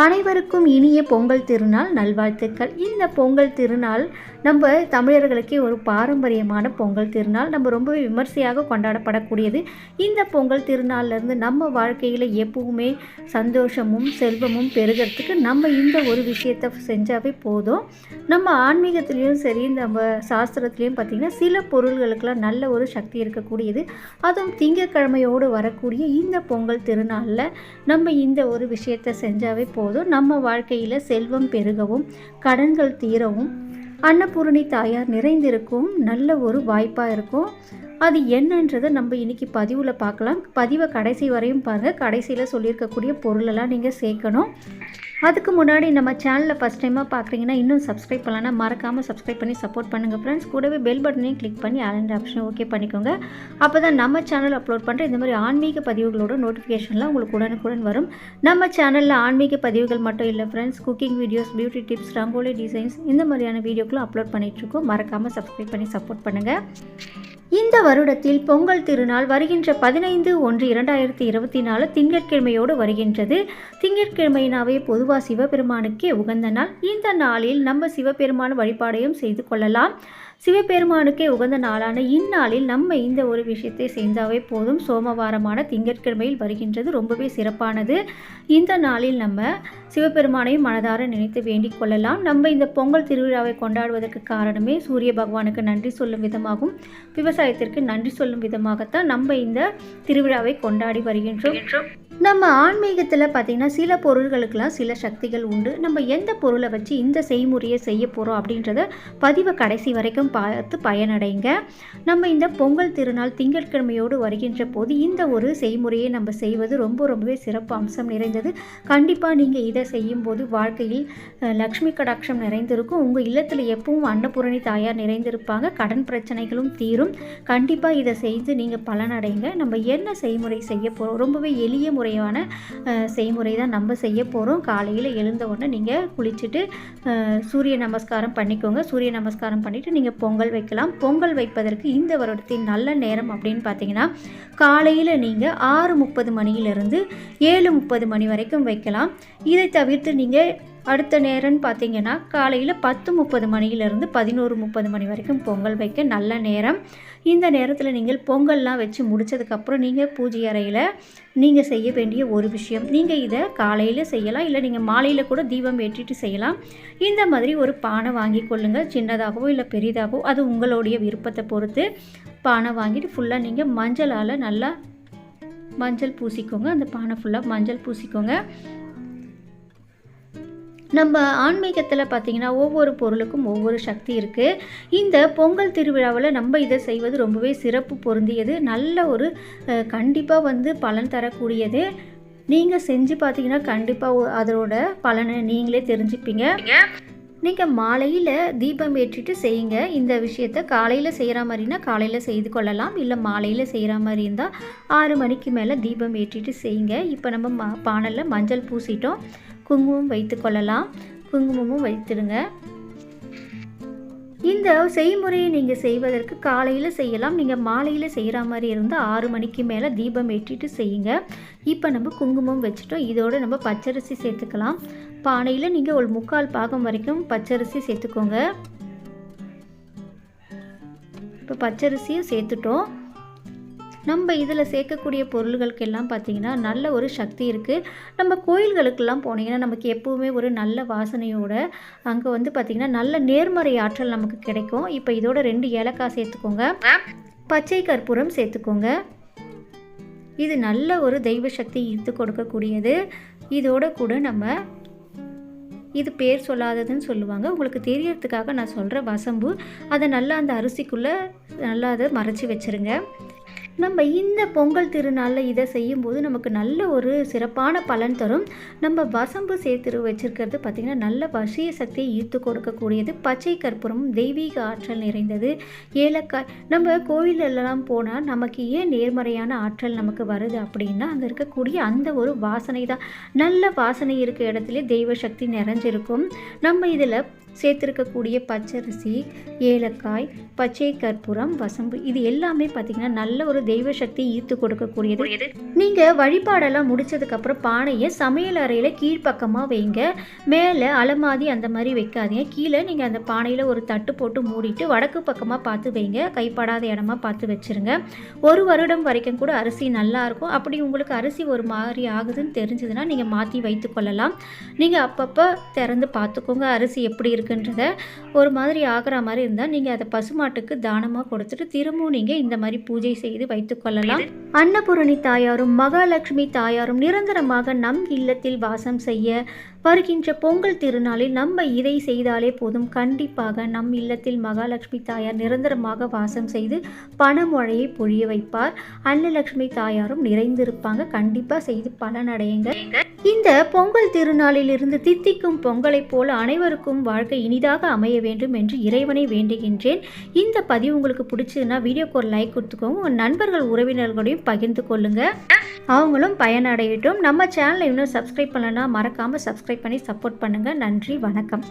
அனைவருக்கும் இனிய பொங்கல் திருநாள் நல்வாழ்த்துக்கள். இந்த பொங்கல் திருநாள் நம்ம தமிழர்களுக்கே ஒரு பாரம்பரியமான பொங்கல் திருநாள். நம்ம ரொம்பவே விமர்சையாக கொண்டாடப்படக்கூடியது. இந்த பொங்கல் திருநாள்லேருந்து நம்ம வாழ்க்கையில் எப்பவுமே சந்தோஷமும் செல்வமும் பெருகிறதுக்கு நம்ம இந்த ஒரு விஷயத்தை செஞ்சாவே போதும். நம்ம ஆன்மீகத்துலேயும் சரி நம்ம சாஸ்திரத்துலேயும் பார்த்திங்கன்னா சில பொருள்களுக்கெல்லாம் நல்ல ஒரு சக்தி இருக்கக்கூடியது. அதுவும் திங்கக்கிழமையோடு வரக்கூடிய இந்த பொங்கல் திருநாளில் நம்ம இந்த ஒரு விஷயத்தை செஞ்சாவே போதும் நம்ம வாழ்க்கையில் செல்வம் பெருகவும் கடன்கள் தீரவும் அன்னபூரணி தாயார் நிறைந்திருக்கும் நல்ல ஒரு வாய்ப்பாக இருக்கும். அது என்னன்றதை நம்ம இன்னைக்கு பதிவில் பார்க்கலாம். பதிவை கடைசி வரையும் பாருங்கள் கடைசியில் சொல்லியிருக்கக்கூடிய பொருளெல்லாம் நீங்கள் சேர்க்கணும். அதுக்கு முன்னாடி நம்ம சேனலில் ஃபஸ்ட் டைமாக பார்க்குறீங்கன்னா இன்னும் சப்ஸ்கிரைப் பண்ணலாம் மறக்காமல் சப்ஸ்கிரைப் பண்ணி சப்போர்ட் பண்ணுங்கள் ஃப்ரெண்ட்ஸ் கூடவே பெல் பட்டனையும் கிளிக் பண்ணி ஆலண்ட் ஆப்ஷன் ஓகே பண்ணிக்கோங்க. அப்போ தான் நம்ம சேனல் அப்லோட் பண்ணுற இந்த மாதிரி ஆன்மீக பதிவுகளோட நோட்டிஃபிகேஷன்லாம் உங்களுக்கு உடனுக்குடன் வரும். நம்ம சேனலில் ஆன்மீக பதிவுகள் மட்டும் இல்லை friends cooking videos beauty tips rangoli designs இந்த மாதிரியான வீடியோக்களும் அப்லோட் பண்ணிகிட்ருக்கோம் மறக்காமல் சப்ஸ்கிரைப் பண்ணி சப்போர்ட் பண்ணுங்கள் இந்த வருடத்தில் பொங்கல் திருநாள் வருகின்ற பதினைந்து ஒன்று இரண்டாயிரத்தி இருபத்தி நாலு திங்கட்கிழமையோடு வருகின்றது. திங்கட்கிழமையினாவே பொதுவாக சிவபெருமானுக்கே உகந்த நாள். இந்த நாளில் நம்ம சிவபெருமான வழிபாடையும் செய்து கொள்ளலாம். சிவபெருமானுக்கே உகந்த நாளான இந்நாளில் நம்ம இந்த ஒரு விஷயத்தை செய்தாவே போதும். சோமவாரமான திங்கட்கிழமையில் வருகின்றது ரொம்பவே சிறப்பானது. இந்த நாளில் நம்ம சிவபெருமானையும் மனதார நினைத்து வேண்டிக் கொள்ளலாம். நம்ம இந்த பொங்கல் திருவிழாவை கொண்டாடுவதற்கு காரணமே சூரிய பகவானுக்கு நன்றி சொல்லும் விதமாகவும் விவசாயத்திற்கு நன்றி சொல்லும் விதமாகத்தான் நம்ம இந்த திருவிழாவை கொண்டாடி வருகின்றோம். நம்ம ஆன்மீகத்தில் பார்த்திங்கன்னா சில பொருள்களுக்கெல்லாம் சில சக்திகள் உண்டு. நம்ம எந்த பொருளை வச்சு இந்த செய்முறையை செய்ய போகிறோம் அப்படின்றத பதிவை கடைசி வரைக்கும் பார்த்து பயனடைங்க. நம்ம இந்த பொங்கல் திருநாள் திங்கட்கிழமையோடு வருகின்ற போது இந்த ஒரு செய்முறையை நம்ம செய்வது ரொம்ப ரொம்பவே சிறப்பு அம்சம் நிறைந்தது. கண்டிப்பாக நீங்கள் இதை செய்யும்போது வாழ்க்கையில் லக்ஷ்மி கடாட்சம் நிறைந்திருக்கும். உங்கள் இல்லத்தில் எப்பவும் அன்னபூரணி தாயார் நிறைந்திருப்பாங்க. கடன் பிரச்சனைகளும் தீரும். கண்டிப்பாக இதை செய்து நீங்கள் பலனடைங்க. நம்ம என்ன செய்முறை செய்ய போகிறோம் ரொம்பவே எளிய முறையான செய்முறை தான் நம்ம செய்ய போகிறோம் காலையில் எழுந்த உடனே நீங்கள் குளிச்சுட்டு சூரிய நமஸ்காரம் பண்ணிக்கோங்க. சூரிய நமஸ்காரம் பண்ணிவிட்டு நீங்கள் பொங்கல் வைக்கலாம். பொங்கல் வைப்பதற்கு இந்த வருடத்தின் நல்ல நேரம் அப்படின்னு பார்த்தீங்கன்னா காலையில் நீங்கள் ஆறு முப்பது மணியிலிருந்து ஏழு முப்பது மணி வரைக்கும் வைக்கலாம். இதை தவிர்த்து நீங்கள் அடுத்த நேரம்னு பார்த்தீங்கன்னா காலையில் பத்து முப்பது மணியிலேருந்து பதினோரு முப்பது மணி வரைக்கும் பொங்கல் வைக்க நல்ல நேரம். இந்த நேரத்தில் நீங்கள் பொங்கல்லாம் வச்சு முடிச்சதுக்கப்புறம் நீங்கள் பூஜை அறையில் நீங்கள் செய்ய வேண்டிய ஒரு விஷயம். நீங்கள் இதை காலையில் செய்யலாம் இல்லை நீங்கள் மாலையில் கூட தீபம் ஏற்றிட்டு செய்யலாம். இந்த மாதிரி ஒரு பானை வாங்கி கொள்ளுங்கள் சின்னதாகவோ இல்லை பெரிதாகவோ அது உங்களுடைய விருப்பத்தை பொறுத்து பானை வாங்கிட்டு ஃபுல்லாக நீங்கள் மஞ்சளால் நல்லா மஞ்சள் பூசிக்கோங்க. அந்த பானை ஃபுல்லாக மஞ்சள் பூசிக்கோங்க. நம்ம ஆன்மீகத்தில் பார்த்தீங்கன்னா ஒவ்வொரு பொருளுக்கும் ஒவ்வொரு சக்தி இருக்குது இந்த பொங்கல் திருவிழாவில் நம்ம இதை செய்வது ரொம்பவே சிறப்பு பொருந்தியது. நல்ல ஒரு கண்டிப்பாக வந்து பலன் தரக்கூடியது. நீங்கள் செஞ்சு பார்த்தீங்கன்னா கண்டிப்பாக அதோட பலனை நீங்களே தெரிஞ்சுப்பீங்க. நீங்கள் மாலையில் தீபம் ஏற்றிட்டு செய்யுங்க. இந்த விஷயத்த காலையில் செய்கிற மாதிரினா காலையில் செய்து கொள்ளலாம். இல்லை மாலையில் செய்கிற மாதிரி இருந்தால் ஆறு மணிக்கு மேலே தீபம் ஏற்றிட்டு செய்யுங்க. இப்போ நம்ம ம பானலில் மஞ்சள் பூசிட்டோம். குங்குமம் வைத்து கொள்ளலாம். குங்குமமும் வைத்துடுங்க. இந்த செய்முறையை நீங்கள் செய்வதற்கு காலையில் செய்யலாம். நீங்கள் மாலையில் செய்கிற மாதிரி இருந்தால் ஆறு மணிக்கு மேலே தீபம் ஏற்றிட்டு செய்யுங்க. இப்போ நம்ம குங்குமம் வச்சுட்டோம். இதோடு நம்ம பச்சரிசி சேர்த்துக்கலாம். பானையில் நீங்கள் ஒரு முக்கால் பாகம் வரைக்கும் பச்சரிசி சேர்த்துக்கோங்க. இப்போ பச்சரிசியும் சேர்த்துட்டோம். நம்ம இதில் சேர்க்கக்கூடிய பொருள்களுக்கெல்லாம் பார்த்தீங்கன்னா நல்ல ஒரு சக்தி இருக்குது நம்ம கோயில்களுக்கெல்லாம் போனீங்கன்னா நமக்கு எப்போவுமே ஒரு நல்ல வாசனையோட அங்கே வந்து பார்த்திங்கன்னா நல்ல நேர்மறை ஆற்றல் நமக்கு கிடைக்கும். இப்போ இதோட ரெண்டு ஏலக்காய் சேர்த்துக்கோங்க. பச்சை கற்பூரம் சேர்த்துக்கோங்க. இது நல்ல ஒரு தெய்வ சக்தி ஈர்த்து கொடுக்கக்கூடியது. இதோட கூட நம்ம இது பேர் சொல்லாததுன்னு சொல்லுவாங்க. உங்களுக்கு தெரியறதுக்காக நான் சொல்கிறேன் வசம்பு அதை நல்லா அந்த அரிசிக்குள்ளே நல்லா அதை மறைச்சி வச்சுருங்க. நம்ம இந்த பொங்கல் திருநாளில் இதை செய்யும்போது நமக்கு நல்ல ஒரு சிறப்பான பலன் தரும். நம்ம வசம்பு சேர்த்து வச்சுருக்கிறது பார்த்திங்கன்னா நல்ல வசிய சக்தியை ஈர்த்து கொடுக்கக்கூடியது. பச்சை கற்பூரம் தெய்வீக ஆற்றல் நிறைந்தது. ஏலக்காய் நம்ம கோவிலெல்லாம் போனால் நமக்கு ஏன் நேர்மறையான ஆற்றல் நமக்கு வருது அப்படின்னா அங்கே இருக்கக்கூடிய அந்த ஒரு வாசனை தான். நல்ல வாசனை இருக்க இடத்துல தெய்வ சக்தி நிறைஞ்சிருக்கும். நம்ம இதில் சேர்த்துருக்கக்கூடிய பச்சரிசி ஏலக்காய் பச்சை கற்பூரம் வசம்பு இது எல்லாமே பார்த்திங்கன்னா நல்ல ஒரு தெய்வ சக்தி ஈர்த்து கொடுக்கக்கூடியது. நீங்கள் வழிபாடெல்லாம் முடிச்சதுக்கப்புறம் பானையை சமையல் அறையில் கீழ்ப்பக்கமாக வைங்க. மேலே அலமாதி அந்த மாதிரி வைக்காதீங்க. கீழே நீங்கள் அந்த பானையில் ஒரு தட்டு போட்டு மூடிட்டு வடக்கு பக்கமாக பார்த்து வைங்க. கைப்படாத இடமா பார்த்து வச்சுருங்க. ஒரு வருடம் வரைக்கும் கூட அரிசி நல்லா இருக்கும். அப்படி உங்களுக்கு அரிசி ஒரு மாதிரி ஆகுதுன்னு தெரிஞ்சதுன்னா நீங்கள் மாற்றி வைத்து கொள்ளலாம். நீங்கள் அப்பப்போ திறந்து பார்த்துக்கோங்க அரிசி எப்படி இருக்குன்றத ஒரு மாதிரி ஆகிற மாதிரி இருந்தால் நீங்கள் அதை பசுமாட்டுக்கு தானமாக கொடுத்துட்டு திரும்பவும் நீங்கள் இந்த மாதிரி பூஜை செய்து வைத்துக்கொள்ளலாம் அன்னபூரணி தாயாரும் மகாலட்சுமி தாயாரும் நிரந்தரமாக நம் இல்லத்தில் வாசம் செய்ய வருகின்ற பொங்கல் திருநாளில் நம்ம இதை செய்தாலே போதும். கண்டிப்பாக நம் இல்லத்தில் மகாலட்சுமி தாயார் நிரந்தரமாக வாசம் செய்து பணமழையை பொழிய வைப்பார். அன்னலட்சுமி தாயாரும் நிறைந்திருப்பாங்க. கண்டிப்பாக செய்து பலனடையுங்க. இந்த பொங்கல் திருநாளில் இருந்து தித்திக்கும் பொங்கலைப் போல அனைவருக்கும் வாழ்க்கை இனிதாக அமைய வேண்டும் என்று இறைவனை வேண்டுகின்றேன். இந்த பதிவு உங்களுக்கு பிடிச்சதுன்னா வீடியோக்கு ஒரு லைக் கொடுத்துக்கோங்க. உங்கள் நண்பர்கள் உறவினர்களையும் பகிர்ந்து கொள்ளுங்க. அவங்களும் பயனடையட்டும். நம்ம சேனலை இன்னும் சப்ஸ்கிரைப் பண்ணலன்னா மறக்காமல் சப்ஸ்கிரைப் பண்ணி சப்போர்ட் பண்ணுங்கள் நன்றி வணக்கம்.